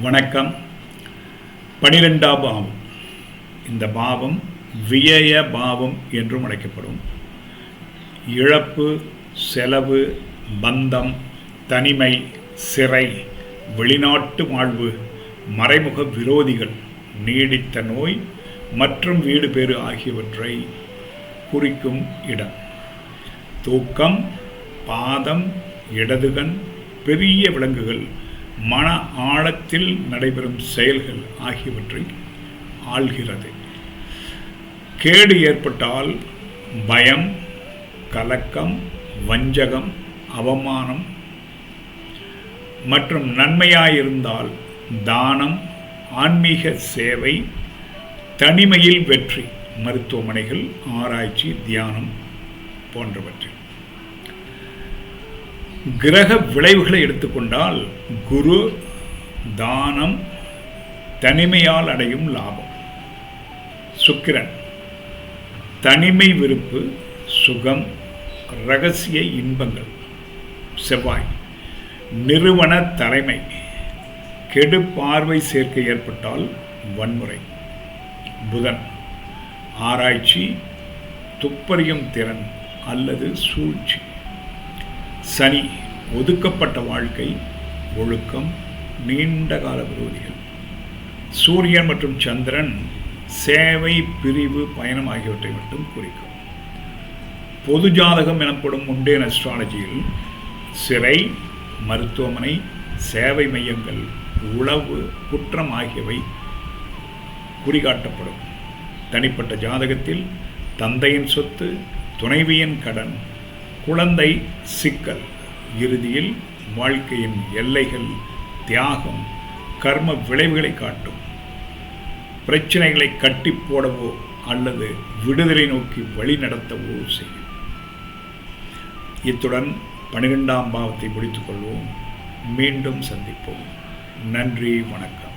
வணக்கம். பனிரெண்டாம் பாவம். இந்த பாவம் வியய பாவம் என்றும் அழைக்கப்படும். இழப்பு செலவு பந்தம் தனிமை சிறை வெளிநாட்டு வாழ்வு மறைமுக விரோதிகள் நீடித்த நோய் மற்றும் வீடு பேறு ஆகியவற்றை குறிக்கும் இடம். தூக்கம் பாதம் இடதுகண் பெரிய விலங்குகள் மன ஆழத்தில் நடைபெறும் செயல்கள் ஆகியவற்றை ஆள்கிறது. கேடு ஏற்பட்டால் பயம் கலக்கம் வஞ்சகம் அவமானம் மற்றும் நன்மையாயிருந்தால் தானம் ஆன்மீக சேவை தனிமையில் வெற்றி மருத்துவமனைகள் ஆராய்ச்சி தியானம் போன்றவற்றில். கிரக விளைவுகளை எடுத்துக்கொண்டால் குரு தானம் தனிமையால் அடையும் லாபம். சுக்கிரன். தனிமை விருப்பு சுகம் ரகசிய இன்பங்கள் செவ்வாய். நிறுவன தலைமை. கெடு பார்வை சேர்க்கை ஏற்பட்டால் வன்முறை. புதன். ஆராய்ச்சி துப்பறியும் திறன் அல்லது சூழ்ச்சி. சனி ஒதுக்கப்பட்ட வாழ்க்கை ஒழுக்கம் நீண்ட கால விரோதிகள். சூரியன் மற்றும் சந்திரன் சேவை பிரிவு பயணம் ஆகியவற்றை மட்டும் குறிக்கும். பொது ஜாதகம் எனப்படும் முண்டேன் அஸ்ட்ராலஜியில் சிறை மருத்துவமனை சேவை மையங்கள் உளவு குற்றம் ஆகியவை குறிகாட்டப்படும். தனிப்பட்ட ஜாதகத்தில் தந்தையின் சொத்து துணைவியின் கடன் குழந்தை சிக்கல். இறுதியில் வாழ்க்கையின் எல்லைகள் தியாகம் கர்ம விளைவுகளை காட்டும். பிரச்சனைகளை கட்டி போடவோ அல்லது விடுதலை நோக்கி வழி நடத்தவோ செய்யும். இத்துடன் பனிரெண்டாம் பாவத்தை முடித்துக்கொள்வோம் மீண்டும் சந்திப்போம். நன்றி வணக்கம்.